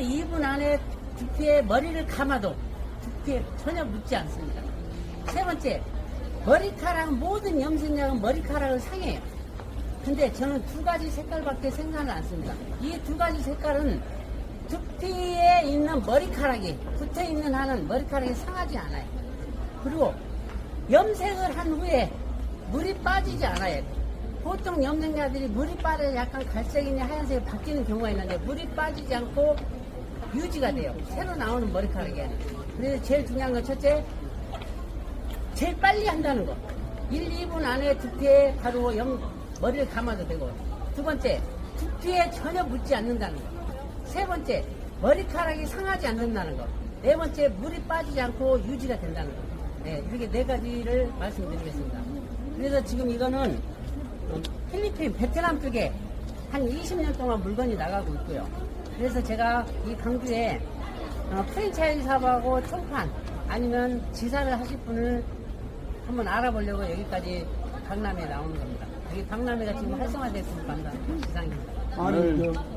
2분 안에 두피에 머리를 감아도 두피에 전혀 묻지 않습니다. 세 번째, 머리카락, 모든 염색약은 머리카락을 상해요. 근데 저는 두 가지 색깔밖에 생각을 안 씁니다. 이 두 가지 색깔은 두피에 있는 머리카락이 붙어 있는 한은 머리카락이 상하지 않아요. 그리고 염색을 한 후에 물이 빠지지 않아요. 보통 염색약들이 물이 빠져 약간 갈색이나 하얀색이 바뀌는 경우가 있는데 물이 빠지지 않고 유지가 돼요. 새로 나오는 머리카락이 아니에요. 그래서 제일 중요한 건 첫째, 제일 빨리 한다는 거. 1, 2분 안에 두피에 바로 염, 머리를 감아도 되고. 두 번째, 두피에 전혀 묻지 않는다는 거. 세 번째, 머리카락이 상하지 않는다는 거. 네 번째, 물이 빠지지 않고 유지가 된다는 거. 네, 이렇게 네 가지를 말씀드리겠습니다. 그래서 지금 이거는 어, 필리핀, 베트남 쪽에 한 20년 동안 물건이 나가고 있고요. 그래서 제가 이 강주에 어, 프랜차이즈 사업하고 총판 아니면 지사를 하실 분을 한번 알아보려고 여기까지 강남에 나오는 겁니다. 여기 강남에가 지금 활성화됐으면 간다는 시상입니다. 아니, 그